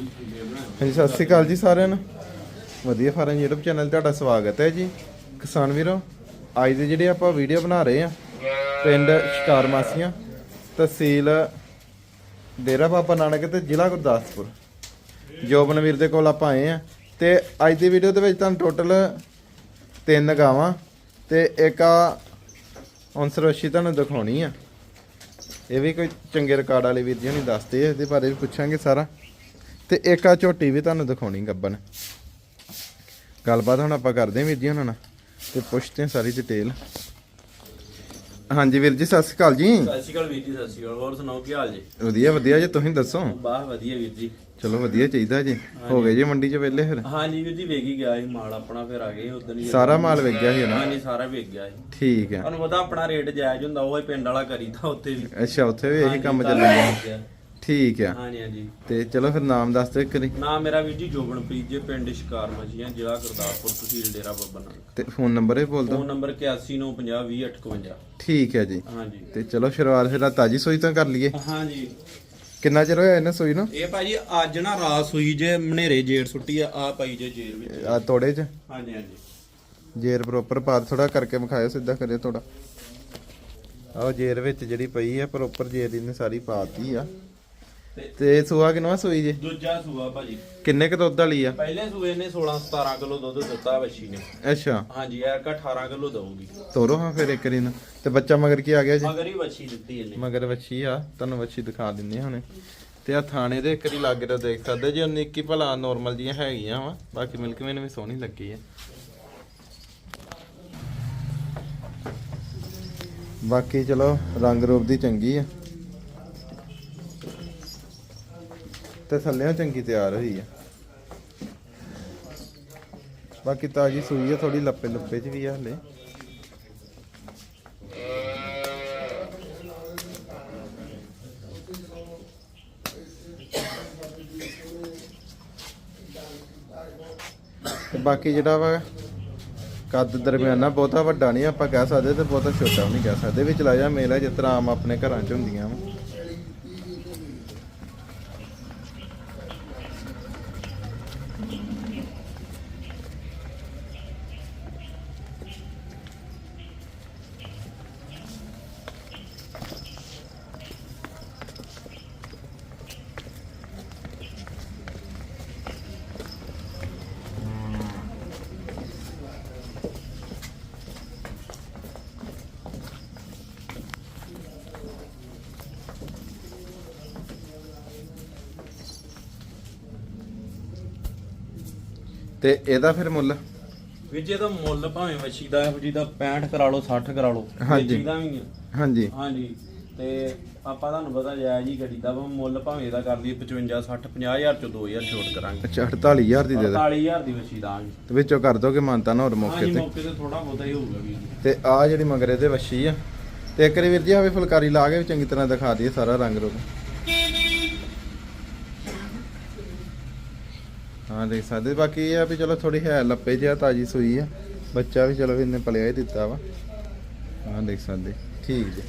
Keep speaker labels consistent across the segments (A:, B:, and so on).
A: ਹਾਂਜੀ, ਸਤਿ ਸ੍ਰੀ ਅਕਾਲ ਜੀ ਸਾਰਿਆਂ ਨੂੰ। ਵਧੀਆ ਫਾਰਮ YouTube ਚੈਨਲ ਤੇ ਤੁਹਾਡਾ ਸਵਾਗਤ ਹੈ ਜੀ। ਕਿਸਾਨ ਵੀਰੋ, ਅੱਜ ਦੇ ਜਿਹੜੇ ਆਪਾਂ ਵੀਡੀਓ ਬਣਾ ਰਹੇ ਆ ਪਿੰਡ ਸ਼ਿਕਾਰ ਮਾਸੀਆਂ, ਤਹਿਸੀਲ ਡੇਰਾ ਬਾਬਾ ਨਾਨਕ ਤੇ ਜ਼ਿਲ੍ਹਾ ਗੁਰਦਾਸਪੁਰ। ਜੋਬਨਵੀਰ ਦੇ ਕੋਲ ਆਪਾਂ ਆਏ ਆ ਤੇ ਅੱਜ ਦੀ ਵੀਡੀਓ ਦੇ ਵਿੱਚ ਤੁਹਾਨੂੰ ਟੋਟਲ ਤਿੰਨ ਗਾਵਾਂ ਤੇ ਇੱਕ ਆ ਔਂਸਰਵਸ਼ੀ ਤੁਹਾਨੂੰ ਦਿਖਾਉਣੀ ਆ। ਇਹ ਵੀ ਕੋਈ ਚੰਗੇ ਰਿਕਾਰਡ ਵਾਲੇ ਵੀਰ ਜੀ ਹੁਣੀ ਦੱਸਦੇ ਆ, ਇਹਦੇ ਬਾਰੇ ਵੀ ਪੁੱਛਾਂਗੇ ਸਾਰਾ। ਤੇ ਇੱਕ ਆ ਝੋਟੀ ਵੀ ਤੁਹਾਨੂੰ ਦਿਖਾਉਣੀ ਗੱਬਨ ਗੱਲਬਾਤ ਹੁਣ ਆਪਾਂ ਕਰਦੇ ਵੀਰ ਜੀ ਉਹਨਾਂ ਨਾਲ ਤੇ ਪੁੱਛਦੇ ਸਾਰੀ ਡਿਟੇਲ ਹਾਂਜੀ ਵੀਰ ਜੀ ਸਤਿ ਸ਼੍ਰੀ ਅਕਾਲ ਜੀ।
B: ਸਤਿ ਸ਼੍ਰੀ ਅਕਾਲ ਵੀਰ ਜੀ ਸਤਿ ਸ਼੍ਰੀ ਅਕਾਲ। ਹੋਰ ਸੁਣਾਓ ਕੀ ਹਾਲ ਜੀ?
A: ਵਧੀਆ ਵਧੀਆ ਜੀ ਤੁਸੀਂ ਦੱਸੋ?
B: ਬਾਹ ਵਧੀਆ ਵੀਰ ਜੀ।
A: ਚਲੋ ਵਧੀਆ ਚਾਹੀਦਾ ਜੀ। ਹੋ ਗਏ ਜੀ ਮੰਡੀ 'ਚ ਵੇਲੇ ਫਿਰ?
B: ਹਾਂਜੀ ਵੀਰ ਜੀ ਵੇਗੀ ਗਿਆ ਸੀ ਮਾਲ ਆਪਣਾ ਫਿਰ ਆ ਗਏ ਉਦੋਂ ਹੀ।
A: ਸਾਰਾ ਮਾਲ ਗਿਆ ਸੀ ਨਾ?
B: ਹਾਂਜੀ ਸਾਰਾ ਵੇਗ ਗਿਆ ਸੀ।
A: ਠੀਕ ਹੈ।
B: ਤੁਹਾਨੂੰ ਪਤਾ ਆਪਣਾ ਰੇਟ ਜਾਇਜ਼ ਹੁੰਦਾ ਉਹ ਹੀ ਪਿੰਡ ਵਾਲਾ ਕਰੀਦਾ ਉੱਤੇ ਵੀ।
A: ਅੱਛਾ ਉੱਥੇ ਵੀ ਇਹੀ ਕੰਮ ਚੱਲਦਾ। ਠੀਕ ਆ।
B: ਹਾਂਜੀ ਹਾਂਜੀ।
A: ਤੇ ਚਲੋ ਫਿਰ ਨਾਮ ਦੱਸ ਦਿਓ ਇੱਕ ਵਾਰੀ।
B: ਨਾਮ ਮੇਰਾ ਵੀਰ ਜੀ ਜੋਬਨਪ੍ਰੀਤ ਜੀ ਪਿੰਡ ਸ਼ਿਕਾਰ ਮਜੀਆਂ ਜ਼ਿਲ੍ਹਾ ਗੁਰਦਾਸਪੁਰ ਤਹਿਸੀਲ ਡੇਰਾ ਬਾਬਾ ਨਾਨਕ
A: ਤੇ ਫੋਨ ਨੰਬਰ ਇਹ ਬੋਲ ਦਿਓ।
B: ਫੋਨ ਨੰਬਰ 8195020851
A: ਠੀਕ ਹੈ ਜੀ।
B: ਹਾਂਜੀ।
A: ਤੇ ਚਲੋ ਸ਼ੁਰੂਆਤ ਫਿਰ ਆ ਤਾਜੀ ਸੋਈ ਤੋਂ ਕਰ ਲਈਏ।
B: ਹਾਂਜੀ।
A: ਕਿੰਨਾ ਚਿਰ ਹੋਇਆ ਇਹਨੇ ਸੋਈ ਨੂੰ?
B: ਇਹ ਭਾਜੀ ਅੱਜ ਨਾ ਰਾਤ ਸੂਈ ਜੇ ਮਨੇਰੇ ਜੇੜ ਸੁੱਟੀ ਆ ਆ ਪਾਈ ਜੇ ਜੇਰ ਵਿੱਚ।
A: ਆ ਤੋੜੇ 'ਚ?
B: ਹਾਂਜੀ ਹਾਂਜੀ।
A: ਜੇਰ ਪ੍ਰੋਪਰ ਪਾ ਥੋੜਾ ਕਰਕੇ ਵਿਖਾਇਓ ਸਿੱਧਾ ਕਰਿਓ ਥੋੜਾ ਆਹ ਜੇਰ ਵਿੱਚ ਜਿਹੜੀ ਪਈ ਆ ਪ੍ਰੋਪਰ ਜੇਰ ਇਹਨੇ ਸਾਰੀ ਪਾਤੀ ਆ।
B: ਤੇ
A: ਤੇ ਸੂਆ ਕਿਨਵਾ ਸੂਈ ਜੀ?
B: ਦੂਜਾ ਸੂਆ ਭਾਜੀ।
A: ਕਿੰਨੇ ਕ ਦੁੱਧ ਵਾਲੀ ਆ?
B: ਪਹਿਲੇ ਸੂਏ ਨੇ 16 17 ਕਿਲੋ ਦੁੱਧ ਦਿੱਤਾ ਵੱਛੀ ਨੇ।
A: ਅੱਛਾ।
B: ਹਾਂਜੀ ਇਹ ਕਾ 18 ਕਿਲੋ ਦਊਗੀ।
A: ਤੋਰੋ ਹਾਂ ਫਿਰ ਇੱਕ ਰੀਨ ਤੇ ਬੱਚਾ ਮਗਰ ਕੀ ਆ ਗਿਆ ਜੀ?
B: ਮਗਰ ਹੀ ਵੱਛੀ ਦਿੱਤੀ ਇਹਨੇ।
A: ਮਗਰ ਵੱਛੀ ਆ ਤੁਹਾਨੂੰ ਵੱਛੀ ਦਿਖਾ ਆ ਹੁਣੇ। ਤੇ ਆ ਥਾਣੇ ਦੇ ਇੱਕ ਵਾਰੀ ਲਾਗੇ ਤੋਂ ਦੇਖ ਸਕਦੇ ਜੀ ਉਨੀ ਇੱਕੀ ਭਲਾ ਨੋਰਮਲ ਜੀਆਂ ਹੈਗੀਆਂ ਵਾ ਬਾਕੀ ਮਿਲਕ ਮੈਨੂੰ ਵੀ ਸੋਹਣੀ ਲੱਗੀ ਆ। ਬਾਕੀ ਚਲੋ ਰੰਗ ਰੂਪ ਦੀ ਚੰਗੀ ਆ। ਤੇ ਥੱਲੇੋਂ ਚੰਗੀ ਤਿਆਰ ਹੋਈ ਆ। ਬਾਕੀ ਤਾਜੀ ਸੂਈ ਆ ਥੋੜੀ ਲੱਪੇ ਲੱਪੇ ਚ ਵੀ ਆ ਹਲੇ। ਤੇ ਬਾਕੀ ਜਿਹੜਾ ਵਾ ਕੱਦ ਦਰਮਿਆਨਾ ਬਹੁਤਾ ਵੱਡਾ ਨਹੀਂ ਆਪਾਂ ਕਹਿ ਸਕਦੇ ਤੇ ਬਹੁਤਾ ਛੋਟਾ ਵੀ ਨਹੀਂ ਕਹਿ ਸਕਦੇ। ਵਿੱਚ ਲਾ ਜਾ ਮੇਲਾ ਜਿਸ ਤਰ੍ਹਾਂ ਆਮ ਆਪਣੇ ਘਰਾਂ 'ਚ ਹੁੰਦੀਆਂ ਵਾ। ਤੇ ਇਹਦਾ ਫਿਰ ਮੁੱਲ?
B: ਵੀਰ ਜੀ ਇਹਦਾ ਮੁੱਲ ਭਾਵੇਂ ਵੱਛੀ ਦਾ ਇਹੋ ਜੀ ਦਾ 65 ਕਰਾ ਲਓ 60 ਕਰਾ ਲਓ
A: ਹਾਂਜੀ।
B: ਦਾ ਵੀ ਆ।
A: ਹਾਂਜੀ।
B: ਹਾਂਜੀ। ਤੇ ਆਪਾਂ ਤੁਹਾਨੂੰ ਪਤਾ ਜਾਇਜ਼ ਹੀ ਗੱਡੀ ਦਾ ਮੁੱਲ ਭਾਵੇਂ ਇਹਦਾ ਕਰ ਲਈਏ 55 60 50000 ਚੋਂ 2000 ਛੋਟ ਕਰਾਂਗੇ।
A: ਅੱਛਾ 48000 ਦੀ ਦੇ ਦੇ।
B: 48000 ਦੀ ਵੱਛੀ ਦਾਂਗੇ
A: ਤੇ ਵਿੱਚੋਂ ਕਰ ਦੋਗੇ ਮਾਨਤਾ ਨਾ ਹੋਰ ਮੌਕੇ ਤੇ?
B: ਮੌਕੇ ਤੇ ਥੋੜਾ ਬਹੁਤਾ ਹੀ ਹੋਊਗਾ ਵੀਰ ਜੀ।
A: ਤੇ ਆ ਜਿਹੜੀ ਮਗਰੇ ਦੇ ਵੱਛੀ ਆ ਤੇ ਇੱਕ ਵਾਰੀ ਵੀਰ ਜੀ ਆਵੇ ਫੁਲਕਾਰੀ ਲਾ ਕੇ ਚੰਗੀ ਤਰ੍ਹਾਂ ਦਿਖਾ ਦਈਏ ਸਾਰਾ ਰੰਗ ਰੂਪ ਹਾਂ, ਦੇਖ ਸਕਦੇ। ਬਾਕੀ ਇਹ ਆ ਵੀ ਚਲੋ ਥੋੜੀ ਹੈ, ਲੱਪੇ ਜਿਹਾ ਤਾਜੀ ਸੂਈ ਆ। ਬੱਚਾ ਵੀ ਚਲੋ ਇਹਨੇ ਪਲਿਆ ਹੀ ਦਿੱਤਾ ਵਾ। ਹਾਂ, ਦੇਖ ਸਕਦੇ। ਠੀਕ ਜੀ।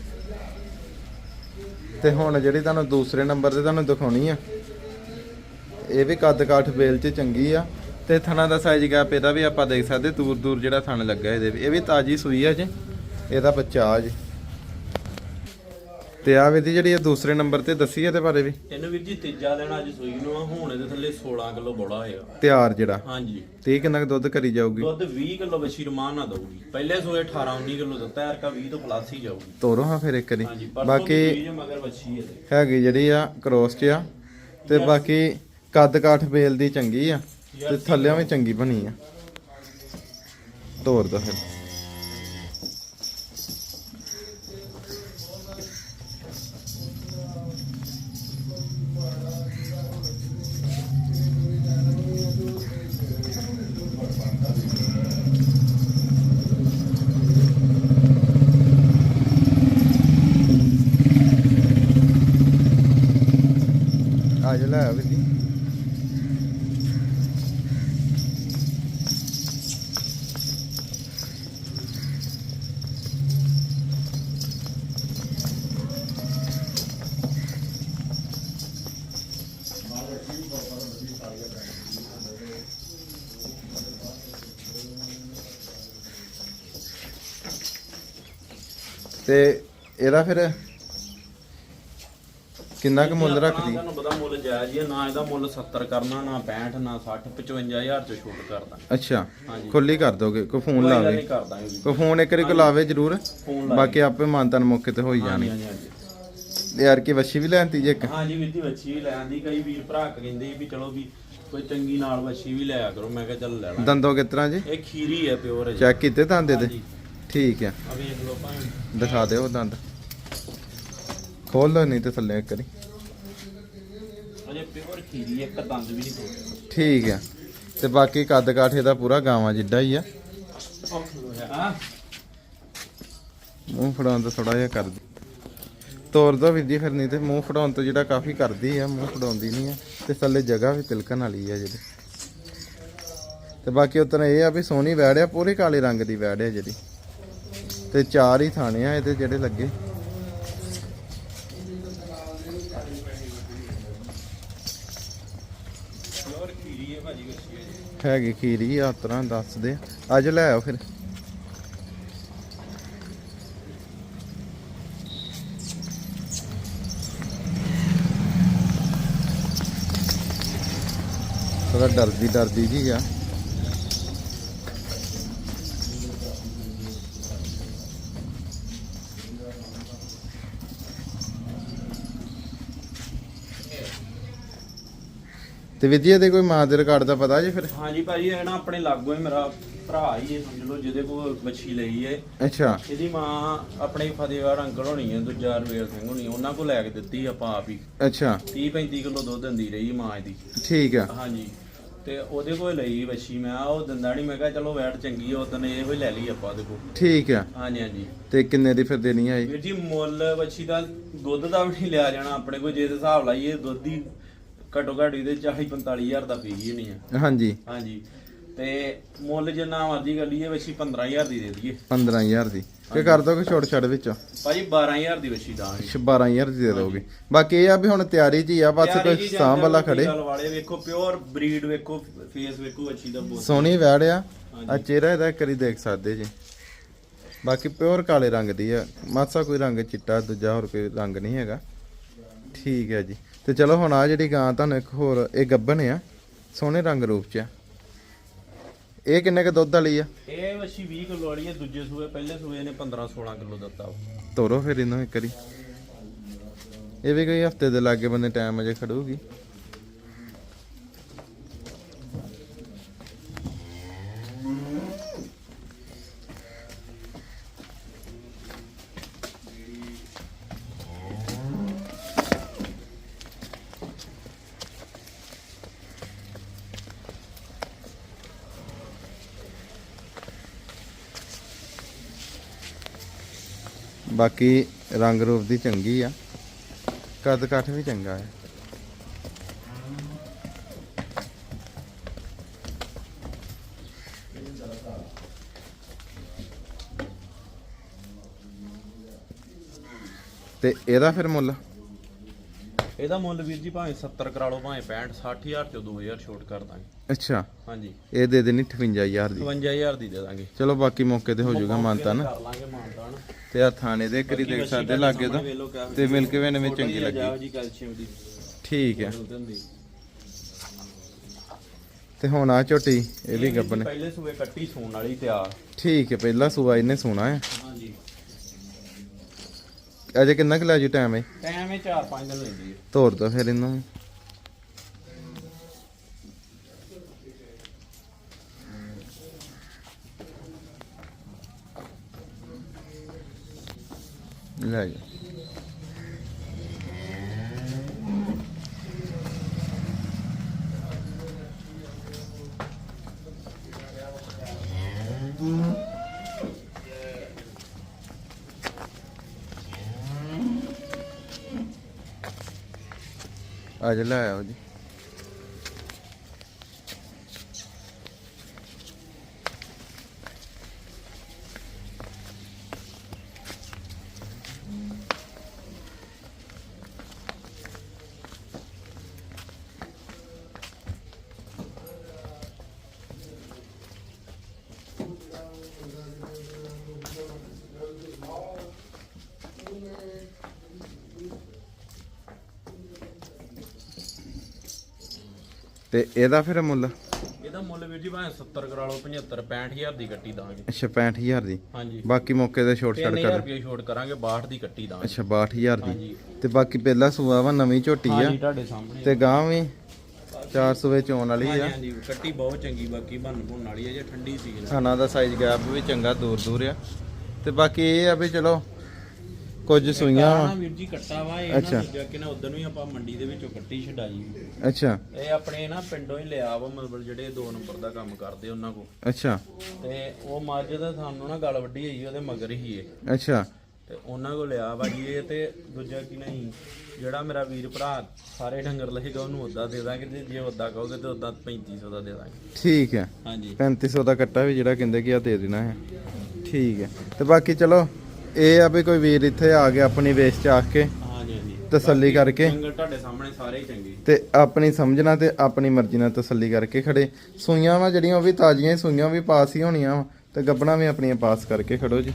A: ਤੇ ਹੁਣ ਜਿਹੜੀ ਤੁਹਾਨੂੰ ਦੂਸਰੇ ਨੰਬਰ ਤੇ ਤੁਹਾਨੂੰ ਦਿਖਾਉਣੀ ਆ, ਇਹ ਵੀ ਕੱਦ ਕਾਠ ਬੇਲ ਚ ਚੰਗੀ ਆ। ਤੇ ਥਣਾ ਦਾ ਸਾਈਜ਼ ਗੈਪ ਇਹਦਾ ਵੀ ਆਪਾਂ ਦੇਖ ਸਕਦੇ ਦੂਰ ਦੂਰ ਜਿਹੜਾ ਥਣ ਲੱਗਾ ਇਹਦੇ ਵੀ। ਇਹ ਵੀ ਤਾਜੀ ਸੂਈ ਆ ਜੀ। ਇਹਦਾ ਬੱਚਾ ਆ ਜੀ। ਤੇ ਆ ਵੀ ਦੀ ਜਿਹੜੀ ਇਹ ਦੂਸਰੇ ਨੰਬਰ ਤੇ ਦੱਸੀ ਇਹਦੇ ਬਾਰੇ ਵੀ?
B: ਇਹਨੂੰ ਵੀਰ ਜੀ ਤੀਜਾ ਦਿਨ ਅੱਜ ਸੂਈ ਨੂੰ ਆ ਹੁਣ ਇਹਦੇ ਥੱਲੇ 16 ਕਿਲੋ ਬੜਾ ਹੋਏਗਾ
A: ਤਿਆਰ ਜਿਹੜਾ?
B: ਹਾਂਜੀ।
A: ਤੇ ਇਹ ਕਿੰਨਾ ਕੁ ਦੁੱਧ ਕਰੀ ਜਾਊਗੀ?
B: ਦੁੱਧ 20 ਕਿਲੋ ਵੱਛੀ ਰਮਾਨ ਨਾ ਦਊਗੀ। ਪਹਿਲੇ ਸੂਏ 18 19 ਕਿਲੋ ਦਿੱਤਾ ਯਾਰ ਕਾ 20 ਤੋਂ ਪਲੱਸ ਹੀ ਜਾਊਗੀ।
A: ਤੋਰੋ ਹਾਂ ਫਿਰ ਇੱਕ ਵਾਰੀ।
B: ਹਾਂਜੀ
A: ਬਾਕੀ
B: ਬਾਕੀ ਮਗਰ ਵੱਛੀ ਹੈ।
A: ਹੈਗੀ ਜਿਹੜੀ ਆ ਕ੍ਰੋਸ ਚ ਆ ਤੇ ਬਾਕੀ ਕੱਦ ਕਾਠ ਬੇਲ ਦੀ ਚੰਗੀ ਆ ਤੇ ਥੱਲਿਆਂ ਵੀ ਚੰਗੀ ਬਣੀ ਆ। ਤੋਰ ਦੋ ਫਿਰ। ਲੈ ਵੀ। ਦੀ ਤੇ ਇਹਦਾ ਫਿਰ ਕਿੰਨਾ ਕੁ ਮੁੱਲ ਰੱਖਦੀ?
B: ਤੁਹਾਨੂੰ ਪਤਾ ਮੁੱਲ ਜਾਇਜ਼ ਹੀ ਆ ਨਾ ਇਹਦਾ ਮੁੱਲ 70 ਕਰਨਾ ਨਾ 65 ਨਾ 60 55000 ਚ ਛੋਟ ਕਰਦਾ
A: ਅੱਛਾ
B: ਹਾਂਜੀ।
A: ਖੁੱਲੀ ਕਰ ਦੋਗੇ ਕੋਈ ਫੋਨ
B: ਕੋਈ ਗੱਲ
A: ਲਾਵੇ
B: ਨਹੀਂ ਕਰਦਾ ਇਹ ਵੀ
A: ਕੋਈ ਫੋਨ ਇੱਕ ਵਾਰੀ ਕੋ ਲਾਵੇ ਜ਼ਰੂਰ
B: ਫੋਨ ਲਾ
A: ਬਾਕੀ ਆਪੇ ਮਾਨਤਨ ਮੌਕੇ ਤੇ ਹੋਈ ਜਾਣੀ।
B: ਹਾਂਜੀ ਹਾਂਜੀ।
A: ਯਾਰ ਕੀ ਵੱਛੀ ਵੀ ਲੈਣਤੀ ਜੇ ਇੱਕ?
B: ਹਾਂਜੀ ਵੀਰ ਜੀ ਵੱਛੀ ਵੀ ਲੈ ਆਂਦੀ ਕਈ ਵੀਰ ਭਰਾ ਕਹਿੰਦੇ ਵੀ ਚਲੋ ਵੀ ਕੋਈ ਚੰਗੀ ਨਾਲ ਵੱਛੀ ਵੀ ਲਿਆ ਕਰੋ ਮੈਂ ਕਿਹਾ ਚੱਲ ਲੈ ਲਾਂ
A: ਦੰਦੋਂ ਕਿਸ ਤਰ੍ਹਾਂ ਜੀ?
B: ਇਹ ਖੀਰੀ ਹੈ ਪਿਓਰ ਹੈ
A: ਚੈੱਕ ਕੀਤੇ ਦੰਦ
B: ਹਾਂਜੀ।
A: ਠੀਕ ਆ।
B: ਆ ਵੇਖ ਲਓ ਭਾਵੇਂ।
A: ਦਿਖਾ ਦਿਓ ਦੰਦ। ਖੋਲ ਲਓ ਨਹੀਂ ਤੇ ਥੱਲੇ ਇੱਕ ਵਾਰੀ।
B: ਅਜੇ ਪਿਓਰ ਖੀਰੀ ਇੱਕ ਦੰਦ ਵੀ ਨਹੀਂ ਤੋੜਿਆ
A: ਠੀਕ ਆ। ਤੇ ਬਾਕੀ ਕੱਦ ਕਾਠੇ ਦਾ ਪੂਰਾ ਗਾਵਾਂ ਜਿੱਡਾ ਹੀ ਆ।
B: ਹਾਂ
A: ਮੂੰਹ ਫੜਾਉਣ ਤੋਂ ਥੋੜਾ ਜਿਹਾ ਕਰਦੀ। ਤੋਰ ਦੋ ਵੀਰ ਜੀ ਫਿਰ ਨਹੀਂ ਤੇ ਮੂੰਹ ਫੜਾਉਣ ਤੋਂ ਜਿਹੜਾ ਕਾਫੀ ਕਰਦੀ ਆ ਮੂੰਹ ਫੜਾਉਂਦੀ ਨਹੀਂ ਆ। ਤੇ ਥੱਲੇ ਜਗ੍ਹਾ ਵੀ ਤਿਲਕਣ ਵਾਲੀ ਆ ਜਿਹੜੀ। ਤੇ ਬਾਕੀ ਉਤਨਾ ਇਹ ਆ ਵੀ ਸੋਹਣੀ ਵੈੜ ਆ ਪੂਰੇ ਕਾਲੇ ਰੰਗ ਦੀ ਵੈੜ ਆ ਜਿਹੜੀ। ਤੇ ਚਾਰ ਹੀ ਥਾਣੇ ਆ ਇਹਦੇ ਜਿਹੜੇ ਲੱਗੇ। ਹੈਗੀ ਖੀਰੀ ਆ ਤਰ੍ਹਾਂ ਦੱਸ ਦੇ ਅੱਜ ਲੈ ਆਓ ਫਿਰ। ਥੋੜਾ ਡਰਦੀ ਡਰਦੀ ਜੀ ਆ। ਤੇ ਵਿਦਿਆ ਦੇ ਕੋਈ ਮਾਂ ਦੇ ਰਿਕਾਰਡ ਦਾ ਪਤਾ ਜੀ ਫਿਰ?
B: ਹਾਂਜੀ ਭਾਜੀ ਇਹ ਨਾ ਆਪਣੇ ਲਾਗੋਂ ਹੀ ਮੇਰਾ ਭਰਾ ਹੀ ਹੈ ਸਮਝ ਲਓ ਜਿਹਦੇ ਕੋਲ ਵੱਛੀ ਲਈ ਹੈ।
A: ਅੱਛਾ।
B: ਇਹਦੀ ਮਾਂ ਆਪਣੇ ਫਤਿਹਗੜ੍ਹ ਅੰਕਲ ਹੋਣੀ ਹੈ ਦੂਜਾ ਰਵੇਲ ਸਿੰਘ ਹੋਣੀ ਹੈ, ਉਹਨਾਂ ਕੋਲ ਲੈ ਕੇ ਦਿੱਤੀ ਆਪਾਂ ਆਪ ਹੀ।
A: ਅੱਛਾ।
B: 30 35 ਕਿਲੋ ਦੁੱਧ ਦਿੰਦੀ ਰਹੀ ਮਾਂ ਇਹਦੀ।
A: ਠੀਕ ਆ।
B: ਹਾਂਜੀ। ਤੇ ਉਹਦੇ ਕੋਲ ਲਈ ਵੱਛੀ ਮੈਂ ਉਹ ਦਿੰਦਾ ਨਹੀਂ ਮੈਂ ਕਿਹਾ ਚਲੋ ਵੈਟ ਚੰਗੀ ਆ ਉਦੋਂ ਇਹੋ ਹੀ ਲੈ ਲਈ ਆਪਾਂ ਉਹਦੇ ਕੋਲ।
A: ਠੀਕ ਆ।
B: ਹਾਂਜੀ ਹਾਂਜੀ।
A: ਤੇ ਕਿੰਨੇ ਦੀ ਫਿਰ ਦੇਣੀ ਆ ਇਹ?
B: ਵੀਰ ਜੀ ਮੁੱਲ ਵੱਛੀ ਦਾ ਦੁੱਧ ਦਾ ਵੀ ਨਹੀਂ ਲਿਆ ਜਾਣਾ ਆਪਣੇ ਕੋਲ ਜੇ ਤੇ ਹਿਸਾਬ ਲਾਈਏ ਦੁੱਧ ਦੀ ਘੱਟੋ ਘੱਟ ਇਹਦੇ 40 45000 ਦਾ ਪੀ ਗਈ ਨਹੀਂ ਆ।
A: ਹਾਂਜੀ।
B: ਹਾਂਜੀ। ਤੇ ਮੁੱਲ ਜਿੰਨਾ ਮਰਜ਼ੀ ਕਰ ਲਈਏ ਵੱਛੀ 15000 ਦੀ ਦੇ ਦਈਏ।
A: 15000 ਦੀ। ਕਿ ਕਰ ਦੋਗੇ ਛੋਟ ਛੱਡ ਵਿੱਚੋਂ।
B: ਭਾਜੀ 12000 ਦੀ ਵੱਛੀ ਦਾਂਗੇ
A: 12000 ਦੀ ਦੇ ਦੋਗੇ। ਬਾਕੀ ਇਹ ਆ ਵੀ ਹੁਣ ਤਿਆਰੀ 'ਚ ਹੀ ਆ ਬਸ ਕੋਈ ਸਾਂਭ ਵਾਲਾ ਖੜੇ।
B: ਵਾਲੇ ਵੇਖੋ ਪਿਓਰ ਬਰੀਡ ਵੇਖੋ ਫੇਸ ਵੇਖੋ ਵੱਛੀ ਦਾ ਬਹੁਤ
A: ਸੋਹਣੀ ਵੈੜ ਆ। ਆ। ਚਿਹਰਾ ਇਹਦਾ ਕਰੀ ਦੇਖ ਸਕਦੇ ਜੀ। ਬਾਕੀ ਪਿਓਰ ਕਾਲੇ ਰੰਗ ਦੀ ਆ। ਮਾਸਾ ਕੋਈ ਰੰਗ ਚਿੱਟਾ ਦੂਜਾ ਹੋਰ ਕੋਈ ਰੰਗ ਨਹੀਂ ਹੈਗਾ। ਠੀਕ ਹੈ ਜੀ। ਤੇ ਚਲੋ ਹੁਣ ਆ ਜਿਹੜੀ ਗਾਂ ਤੁਹਾਨੂੰ ਇੱਕ ਹੋਰ ਇਹ ਗੱਬਨ ਆ ਸੋਹਣੇ ਰੰਗ ਰੂਪ 'ਚ ਆ। ਇਹ ਕਿੰਨੇ ਕ ਦੁੱਧ ਵਾਲੀ ਆ?
B: ਇਹ ਵੱਛੀ 20 ਕਿਲੋ ਵਾਲੀ ਹੈ ਦੂਜੇ ਸੂਏ ਪਹਿਲੇ ਸੂਏ ਨੇ 15 16 ਕਿਲੋ ਦਿੱਤਾ।
A: ਤੋਰੋ ਫਿਰ ਇਹਨੂੰ ਇੱਕ ਵਾਰੀ। ਇਹ ਵੀ ਕੋਈ ਹਫ਼ਤੇ ਦੇ ਲਾਗੇ ਬੰਦੇ ਟਾਈਮ ਅਜੇ ਖੜੂਗੀ। ਬਾਕੀ ਰੰਗ ਰੂਪ ਦੀ ਚੰਗੀ ਆ। ਕੱਦ ਕਾਠ ਵੀ ਚੰਗਾ ਹੈ। ਤੇ ਇਹਦਾ ਫਿਰ ਮੁੱਲ?
B: ਇਹਦਾ ਮੁੱਲ ਵੀਰ ਜੀ ਭਾਵੇਂ 70 ਕਰਾ ਲਓ ਭਾਵੇਂ 65 60000 ਚੋਂ 2000 ਛੋਟ ਕਰ ਦਾਂਗੇ।
A: ਅੱਛਾ।
B: ਹਾਂਜੀ।
A: ਇਹ ਦੇ ਦੇਣੀ 58000 ਦੀ।
B: 55000 ਦੀ ਦੇ ਦਾਂਗੇ।
A: ਚਲੋ ਬਾਕੀ ਮੌਕੇ ਤੇ ਹੋ ਜਾਊਗਾ ਮਾਨਤਾ ਨਾ।
B: ਕਰ ਲਾਂਗੇ ਮਾਨਤਾਨ
A: ਤੇ ਆ ਥਾਣੇ ਦੇ ਕਰੀ ਦੇਖ ਸਕਦੇ ਲਾਗੇ ਤੋਂ। ਤੇ ਮਿਲ ਕੇ ਵੀ ਐਵੇਂ ਚੰਗੀ ਲੱਗੀ।
B: ਦੀ।
A: ਠੀਕ ਹੈ। ਤੇ ਹੁਣ ਆ ਝੋਟੀ ਇਹ ਵੀ ਗੱਬਨ
B: ਪਹਿਲੇ ਸੂਏ ਕੱਟੀ ਸੂਣ ਵਾਲੀ ਤਿਆਰ।
A: ਠੀਕ ਹੈ ਪਹਿਲਾ ਸੂਆ ਇਹਨੇ ਸੋਣਾ ਹੈ। ਅਜੇ ਕਿੰਨਾ ਕੁ ਲੈ ਜੂ ਟਾਈਮ ਹੈ
B: ਟਾਈਮ ਇਹ 4-5 ਦਿਨ ਲੈਂਦੀ ਹੈ
A: ਤੋਰ ਦੋ ਫਿਰ ਇਹਨੂੰ ਵੀ। ਲੈ ਜਾ। ਅੱਜ ਲੈ ਆਓ ਜੀ। ਤੇ ਇਹਦਾ ਫਿਰ ਮੁੱਲ?
B: ਇਹਦਾ ਮੁੱਲ ਵੀਰ ਜੀ ਭਾਵੇਂ 70 ਕਰਾ ਲਓ 75 65000 ਦੀ ਕੱਟੀ ਦਾਂਗੇ।
A: ਅੱਛਾ 65000 ਦੀ?
B: ਹਾਂਜੀ।
A: ਬਾਕੀ ਮੌਕੇ ਤੇ ਛੋਟ ਛੜ
B: 3000
A: ਕਰ
B: ਰੁਪਏ ਛੋਟ ਕਰਾਂਗੇ 62 ਦੀ ਕੱਟੀ ਦਾਂਗੇ।
A: ਅੱਛਾ 62000 ਦੀ। ਤੇ ਬਾਕੀ ਪਹਿਲਾ ਸੂਆ ਵਾ ਨਵੀਂ ਝੋਟੀ ਆ।
B: ਹਾਂਜੀ ਤੁਹਾਡੇ ਸਾਹਮਣੇ
A: ਤੇ ਗਾਂ ਵੀ 400 ਵਿੱਚ ਆਉਣ ਵਾਲੀ ਆ।
B: ਹਾਂਜੀ ਕੱਟੀ ਬਹੁਤ ਚੰਗੀ ਬਾਕੀ ਬਣ ਬੁਣ ਵਾਲੀ ਹੈ ਜੇ ਠੰਡੀ ਸੀ
A: ਖਾਣਾ ਦਾ ਸਾਈਜ਼ ਗੈਪ ਵੀ ਚੰਗਾ ਦੂਰ ਦੂਰ ਆ। ਤੇ ਬਾਕੀ ਇਹ ਆ ਵੀ ਚਲੋ ਕੁਝ ਸੂਈਆਂ ਵਾ।
B: ਵੀਰ ਜੀ ਕੱਟਾ ਵਾ ਇਹ। ਨਾ ਦੂਜਾ ਕਿ ਨਾ ਉਦੋਂ ਵੀ ਆਪਾਂ ਮੰਡੀ ਦੇ ਵਿੱਚੋਂ ਕੱਟੀ ਛਡਾਈ।
A: ਅੱਛਾ।
B: ਇਹ ਆਪਣੇ ਨਾ ਪਿੰਡੋਂ ਹੀ ਲਿਆ ਵਾ ਮਤਲਬ ਜਿਹੜੇ 2 ਨੰਬਰ ਦਾ ਕੰਮ ਕਰਦੇ ਉਹਨਾਂ ਕੋ
A: ਅੱਛਾ।
B: ਤੇ ਉਹ ਮੱਝ ਦਾ ਸਾਨੂੰ ਨਾ ਗੱਲ ਵੱਡੀ ਹੋਈ ਉਹਦੇ ਮਗਰ ਹੀ ਇਹ।
A: ਅੱਛਾ।
B: ਤੇ ਉਹਨਾਂ ਕੋ ਲਿਆ ਵਾ ਜੀ ਇਹ ਤੇ ਦੂਜਾ ਕੀ ਨਹੀਂ ਜਿਹੜਾ ਮੇਰਾ ਵੀਰ ਭਰਾ ਸਾਰੇ ਡੰਗਰ ਲਹੇਗਾ ਉਹਨੂੰ ਉਦਾਂ ਦੇ ਦਾਂਗੇ ਤੇ ਜੇ ਉਦਾਂ ਕਹੋਗੇ ਤੇ ਉਦਾਂ 3500 ਦਾ ਦੇ ਦਾਂਗੇ।
A: ਠੀਕ ਹੈ।
B: ਹਾਂਜੀ।
A: 3500 ਦਾ ਕੱਟਾ ਵੀ ਜਿਹੜਾ ਕਹਿੰਦੇ ਕਿ ਆ ਦੇ ਦੇਣਾ ਹੈ। ਠੀਕ ਹੈ। ਤੇ ਬਾਕੀ ਚਲੋ ਇਹ ਆ ਵੀ ਕੋਈ ਵੀਰ ਇੱਥੇ ਆ ਗਿਆ ਆਪਣੀ ਵੇਸ ਚ ਆ ਕੇ
B: ਹਾਂਜੀ ਹਾਂਜੀ।
A: ਤਸੱਲੀ ਕਰਕੇ
B: ਤੁਹਾਡੇ ਸਾਹਮਣੇ ਸਾਰੇ ਹੀ ਚੰਗੇ।
A: ਤੇ ਆਪਣੀ ਸਮਝਣਾ ਤੇ ਆਪਣੀ ਮਰਜ਼ੀ ਨਾਲ ਤਸੱਲੀ ਕਰਕੇ ਖੜੇ। ਸੂਈਆਂ ਵਾ ਜਿਹੜੀਆਂ ਉਹ ਵੀ ਤਾਜ਼ੀਆਂ ਹੀ ਸੂਈਆਂ ਵੀ ਪਾਸ ਹੀ ਹੋਣੀਆਂ ਵਾ। ਤੇ ਗੱਬਣਾ ਵੀ ਆਪਣੀਆਂ ਪਾਸ ਕਰਕੇ ਖੜੋ ਜੀ।